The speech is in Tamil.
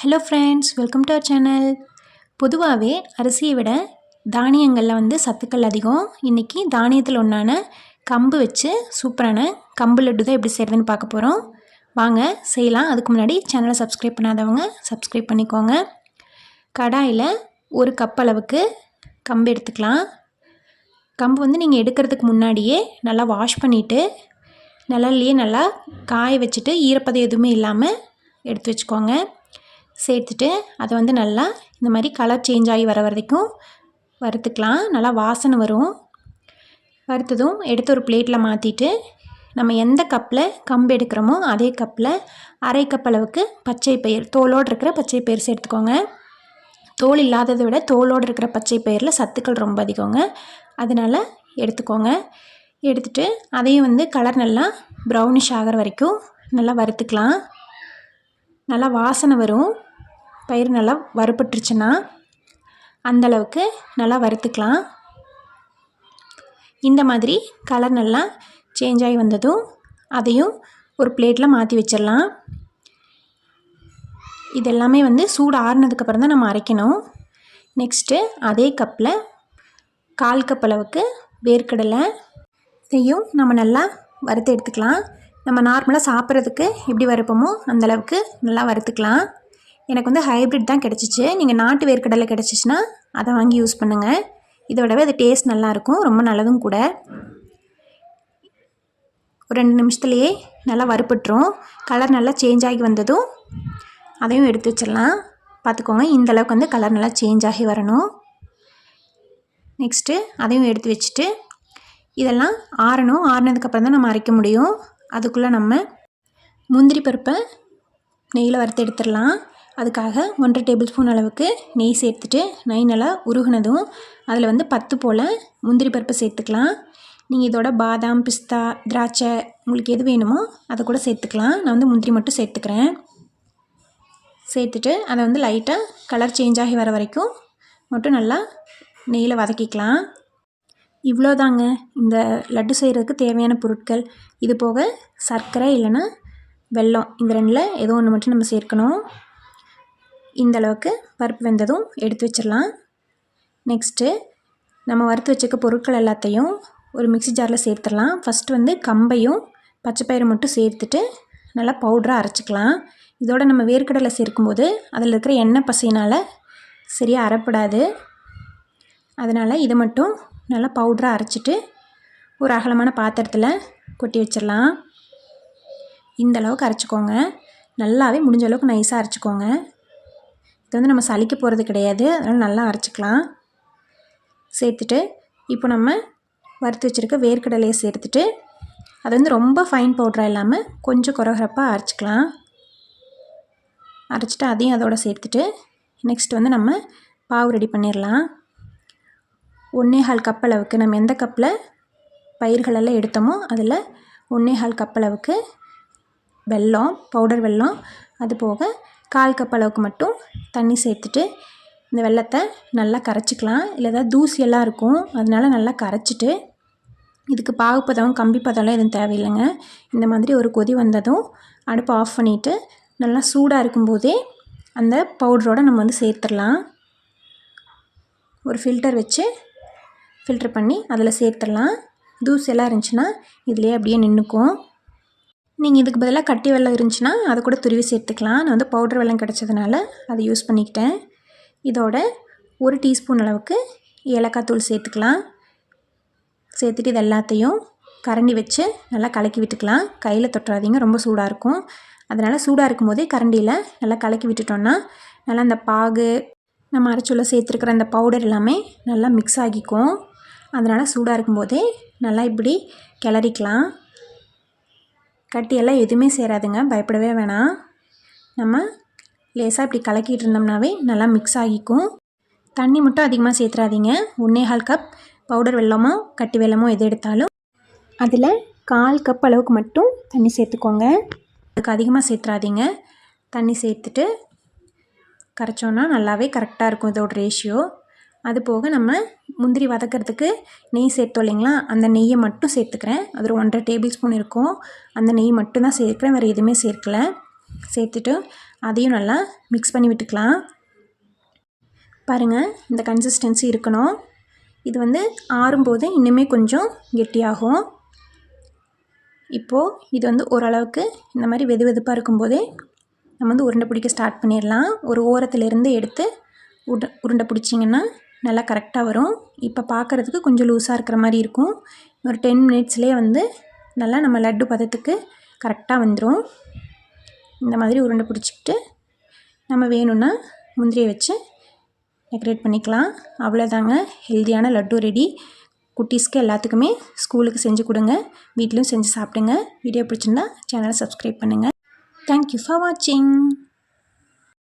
Hello friends welcome to our channel பொதுவாகவே அரிசியை விட தானியங்களில் வந்து சத்துக்கள் அதிகம். இன்றைக்கி தானியத்தில் ஒன்றான கம்பு வச்சு சூப்பரான கம்பு லட்டு தான் எப்படி செய்கிறதுன்னு பார்க்க போகிறோம் வாங்க செய்யலாம். அதுக்கு முன்னாடி சேனலை சப்ஸ்கிரைப் பண்ணாதவங்க சப்ஸ்கிரைப் பண்ணிக்கோங்க. கடாயில் ஒரு கப் அளவுக்கு கம்பு எடுத்துக்கலாம். கம்பு வந்து நீங்கள் எடுக்கிறதுக்கு முன்னாடியே நல்லா வாஷ் பண்ணிவிட்டு நிழல்லையே நல்லா காய வச்சுட்டு ஈரப்பதம் எதுவுமே இல்லாமல் எடுத்து வச்சுக்கோங்க. சேர்த்துட்டு அதை வந்து நல்லா இந்த மாதிரி கலர் சேஞ்ச் ஆகி வர வரைக்கும் வறுத்துக்கலாம். நல்லா வாசனை வரும். வறுத்ததும் எடுத்து ஒரு பிளேட்டில் மாற்றிட்டு நம்ம எந்த கப்பில் கம்பு எடுக்கிறோமோ அதே கப்பில் அரை கப் அளவுக்கு பச்சை பயிர் தோலோடு இருக்கிற பச்சை பயிர் சேர்த்துக்கோங்க. தோல் இல்லாததை விட தோலோடு இருக்கிற பச்சை பயிரில் சத்துக்கள் ரொம்ப அதிகங்க. அதனால் எடுத்துக்கோங்க. எடுத்துகிட்டு அதையும் வந்து கலர் நல்லா ப்ரௌனிஷ் ஆகிற வரைக்கும் நல்லா வறுத்துக்கலாம். நல்லா வாசனை வரும். பயிர் நல்லா வறுபட்டுருச்சுன்னா அந்தளவுக்கு நல்லா வறுத்துக்கலாம். இந்த மாதிரி கலர் நல்லா சேஞ்ச் ஆகி வந்ததும் அதையும் ஒரு பிளேட்டில் மாற்றி வச்சிடலாம். இதெல்லாமே வந்து சூடு ஆறுனதுக்கப்புறம் தான் நம்ம அரைக்கணும். நெக்ஸ்ட்டு அதே கப்பில் கால் கப் அளவுக்கு வேர்க்கடலை இதையும் நம்ம நல்லா வறுத்து எடுத்துக்கலாம். நம்ம நார்மலாக சாப்பிட்றதுக்கு எப்படி வறுப்போமோ அந்தளவுக்கு நல்லா வறுத்துக்கலாம். எனக்கு வந்து ஹைப்ரிட் தான் கிடச்சிச்சு. நீங்கள் நாட்டு வேர்க்கடலை கிடச்சிச்சின்னா அதை வாங்கி யூஸ் பண்ணுங்கள் இதோடவே அது டேஸ்ட் நல்லாயிருக்கும் ரொம்ப நல்லதும் கூட. ஒரு ரெண்டு நிமிஷத்துலையே நல்லா வறுப்பட்டுரும் கலர் நல்லா சேஞ்ச் ஆகி வந்ததும் அதையும் எடுத்து வச்சிடலாம். பார்த்துக்கோங்க இந்தளவுக்கு வந்து கலர் நல்லா சேஞ்ச் ஆகி வரணும். நெக்ஸ்ட்டு அதையும் எடுத்து வச்சுட்டு இதெல்லாம் ஆறணும். ஆறினதுக்கப்புறம் தான் நம்ம அரைக்க முடியும். அதுக்குள்ளே நம்ம முந்திரி பருப்பை நெய்யில் வறுத்து எடுத்துடலாம். அதுக்காக ஒன்றரை டேபிள் ஸ்பூன் அளவுக்கு நெய் சேர்த்துட்டு நெய் நல்லா உருகுனதும் அதில் வந்து பத்து போல் முந்திரி பருப்பு சேர்த்துக்கலாம். நீங்கள் இதோட பாதாம் பிஸ்தா திராட்சை உங்களுக்கு எது வேணுமோ அதை கூட சேர்த்துக்கலாம். நான் வந்து முந்திரி மட்டும் சேர்த்துக்கிறேன். சேர்த்துட்டு அதை வந்து லைட்டாக கலர் சேஞ்ச் ஆகி வர வரைக்கும் மட்டும் நல்லா நெய்யில் வதக்கிக்கலாம். இவ்வளோதாங்க. இந்த லட்டு செய்கிறதுக்கு தேவையான பொருட்கள். இது போக சர்க்கரை இல்லைன்னா வெல்லம். இந்த ரெண்டில் ஏதோ ஒன்று மட்டும் நம்ம சேர்க்கணும். இந்தளவுக்கு பருப்பு வெந்ததும் எடுத்து வச்சிடலாம். நெக்ஸ்ட்டு நம்ம வறுத்து வச்சுக்க பொருட்கள் எல்லாத்தையும் ஒரு மிக்சி ஜாரில் சேர்த்துடலாம். ஃபஸ்ட்டு வந்து கம்பையும் பச்சைப்பயிறு மட்டும் சேர்த்துட்டு நல்லா பவுட்ராக அரைச்சிக்கலாம். இதோட நம்ம வேர்க்கடலை சேர்க்கும்போது அதில் இருக்கிற எண்ணெய் பசையினால் சரியாக அரைப்படாது. அதனால் இதை மட்டும் நல்லா பவுட்ராக அரைச்சிட்டு ஒரு அகலமான பாத்திரத்தில் கொட்டி வச்சிடலாம். இந்த அளவுக்கு அரைச்சிக்கோங்க. நல்லாவே முடிஞ்ச அளவுக்கு நைஸாக அரைச்சிக்கோங்க. இது வந்து நம்ம சளிக்க போகிறது கிடையாது. அதனால் நல்லா அரைச்சிக்கலாம். சேர்த்துட்டு இப்போ நம்ம வறுத்து வச்சுருக்க வேர்க்கடலையை சேர்த்துட்டு அது வந்து ரொம்ப ஃபைன் பவுடராக இல்லாமல் கொஞ்சம் குறகுறப்பாக அரைச்சிக்கலாம். அரைச்சிட்டு அதையும் அதோடு சேர்த்துட்டு நெக்ஸ்ட் வந்து நம்ம பாவு ரெடி பண்ணிடலாம். ஒன்றே கால் கப் அளவுக்கு நம்ம எந்த கப்பில் பயிர்களெல்லாம் எடுத்தோமோ அதில் ஒன்றே கால் கப் அளவுக்கு வெல்லம் பவுடர் வெல்லம். அது போக கால் கப் அளவுக்கு மட்டும் தண்ணி சேர்த்துட்டு இந்த வெள்ளத்தை நல்லா கரைச்சிக்கலாம். இல்லை ஏதாவது தூசியெல்லாம் இருக்கும். அதனால் நல்லா கரைச்சிட்டு இதுக்கு பாகுப்பதம் கம்பி பதம்லாம் எதுவும் தேவையில்லைங்க. இந்த மாதிரி ஒரு கொதி வந்ததும் அடுப்பை ஆஃப் பண்ணிவிட்டு நல்லா சூடாக இருக்கும்போதே அந்த பவுடரோடு நம்ம வந்து சேர்த்துடலாம். ஒரு ஃபில்டர் வச்சு ஃபில்டர் பண்ணி அதில் சேர்த்துடலாம். தூசியெல்லாம் இருந்துச்சுன்னா இதிலே அப்படியே நின்றுக்கும் நீங்கள் இதுக்கு பதிலாக கட்டி வெள்ளம் இருந்துச்சுன்னா அதை கூட துருவி சேர்த்துக்கலாம். நான் வந்து பவுடர் வெள்ளம் கிடச்சதுனால அதை யூஸ் பண்ணிக்கிட்டேன். இதோட ஒரு டீஸ்பூன் அளவுக்கு ஏலக்காய் தூள் சேர்த்துக்கலாம். சேர்த்துட்டு இது எல்லாத்தையும் கரண்டி வச்சு நல்லா கலக்கி விட்டுக்கலாம். கையில் தொட்டுறாதீங்க ரொம்ப சூடாக இருக்கும். அதனால் சூடாக இருக்கும் போதே கரண்டியில் நல்லா கலக்கி விட்டுட்டோன்னா நல்லா அந்த பாகு நம்ம அரைச்சுள்ள சேர்த்துருக்குற அந்த பவுடர் எல்லாமே நல்லா மிக்ஸ் ஆகிக்கும். அதனால் சூடாக இருக்கும்போதே நல்லா இப்படி கிளறிக்கலாம். கட்டியெல்லாம் எதுவுமே சேராதுங்க. பயப்படவே வேணாம். நம்ம லேசாக இப்படி கலக்கிட்டு இருந்தோம்னாவே நல்லா மிக்ஸ் ஆகிக்கும். தண்ணி மட்டும் அதிகமாக சேர்த்துறாதீங்க ஒன்றேகால் கப் பவுடர் வெள்ளமோ கட்டி வெள்ளமோ எது எடுத்தாலும். அதில் கால் கப் அளவுக்கு மட்டும் தண்ணி சேர்த்துக்கோங்க அதுக்கு அதிகமாக சேர்த்துறாதீங்க தண்ணி சேர்த்துட்டு கரைச்சோன்னா நல்லாவே கரெக்டாக இருக்கும் இதோட ரேஷியோ அது போக நம்ம முந்திரி வதக்கிறதுக்கு நெய் சேர்த்தோம் இல்லைங்களா? அந்த நெய்யை மட்டும் சேர்த்துக்கிறேன். அது ஒரு ஒன்றரை டேபிள் ஸ்பூன் இருக்கும். அந்த நெய் மட்டும் தான் சேர்க்குறேன். வேறு எதுவுமே சேர்க்கல. சேர்த்துட்டு அதையும் நல்லா மிக்ஸ் பண்ணி விட்டுக்கலாம். பாருங்கள் இந்த கன்சிஸ்டன்சி இருக்கணும். இது வந்து ஆறும்போது இன்னுமே கொஞ்சம் கெட்டியாகும். இப்போது இது வந்து ஓரளவுக்கு இந்த மாதிரி வெது வெதுப்பாக இருக்கும்போதே நம்ம வந்து உருண்டை பிடிக்க ஸ்டார்ட் பண்ணிடலாம். ஒரு ஓரத்துலேருந்து எடுத்து உட உருண்டை பிடிச்சிங்கன்னா நல்லா கரெக்டாக வரும். இப்போ பார்க்குறதுக்கு கொஞ்சம் லூஸாக இருக்கிற மாதிரி இருக்கும். ஒரு டென் மினிட்ஸ்லேயே வந்து நல்லா நம்ம லட்டு பதத்துக்கு கரெக்டாக வந்துடும் இந்த மாதிரி உருண்டை பிடிச்சிக்கிட்டு நம்ம வேணும்னா முந்திரியை வச்சு டெக்கரேட் பண்ணிக்கலாம். அவ்வளோதாங்க ஹெல்த்தியான லட்டு ரெடி. குட்டீஸ்க்கு எல்லாத்துக்குமே ஸ்கூலுக்கு செஞ்சு கொடுங்க. வீட்லேயும் செஞ்சு சாப்பிடுங்க. வீடியோ பிடிச்சிருந்தா சேனலை சப்ஸ்கிரைப் பண்ணுங்கள் தேங்க்யூ ஃபார் வாட்சிங்